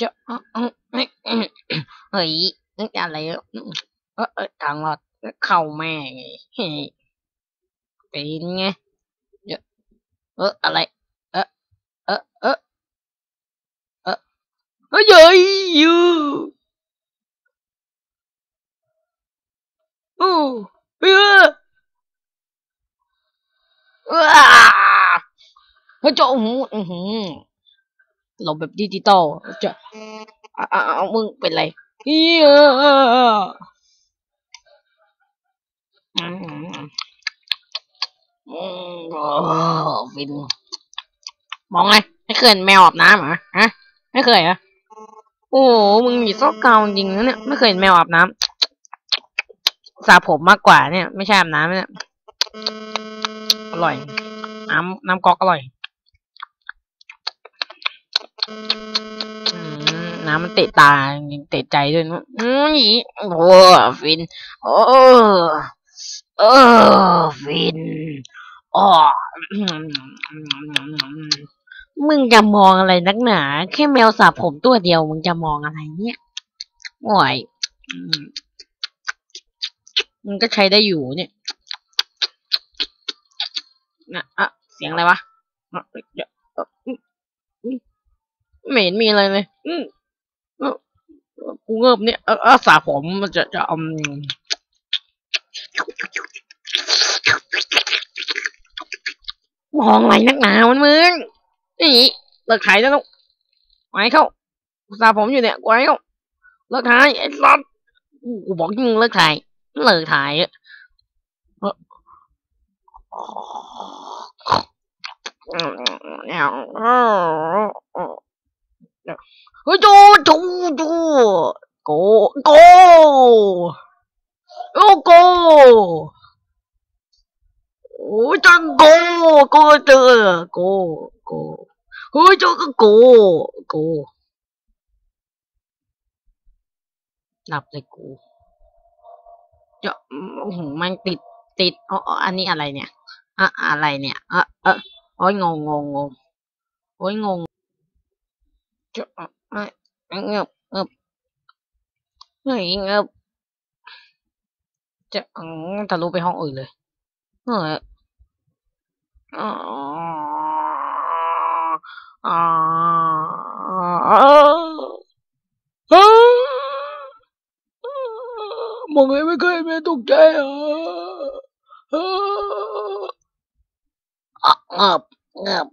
จะเอ้าเอ้าเฮ้ยเฮ้ยนึกอะไรเออเออเออทางรอดเข้าแม่ไงเฮ้ยเป็นไงเดี๋ยวเอออะไร เออเออเออเออเฮ้ยเฮ้ยอยู่โอ้เออว้าเฮ้ยเจ้าหูอือหือ หลบแบบดิจิตอลจะอ่าเอามึงเป็นไรเฮียอืมอืมโอ้ฟินมองไงไม่เคยแมวอาบน้ำเหรอฮะไม่เคยเหรอโอ้มึงมีซอกเกาจริงนะเนี่ยไม่เคยเห็นแมวอาบน้ำสระผมมากกว่าเนี่ย ไม่ใช่อาบน้ำเนี่ยอร่อย น้ำน้ำก๊อกอร่อย อืม น้ำมันเตะตาเตะใจด้วยนะอืมอีโอ้ฟิน โอ้เออฟินอ๋อมึงจะมองอะไรนักหนา แค่แมวสาบผมตัวเดียว มึงจะมองอะไรเนี่ยโอ้ยมมึงก็ใช้ได้อยู่เนี่ยนะอะเสียงอะไรวะเมอืมไม่เห็นมีอะไรเลย อื กูเงิบเนี่ยเออสาผมมันจะจะอืมมองอะไรนักหนามันมึงนี่เลิกถ่ายแล้วลูกไว้เข้าสาผมอยู่เนี่ยไว้เข้าเลิกถ่ายไอ้สัสกูบอกให้มึงเลิกถ่ายเลิกถ่ายอะเอออืมเนี่ย เออเออเฮ้ยจูจูจูโกโกโอ้โกโอ้ยจังโกโกเจอโกโกเฮ้ยเจ้าก็โกโกหลับเลยกูจะอื้อหือมันติดติดอ๋ออ๋ออันนี้อะไรเนี่ยอะอะไรเนี่ยอะเออโอ้ยงงงงงงโอ้ยงง จะไม่เงบเงบไม่เงบจะทะลุไปห้องอื่นเลยเอออ๋ออ๋อมองไม่เคยไม่ตกใจอะเงบเงบ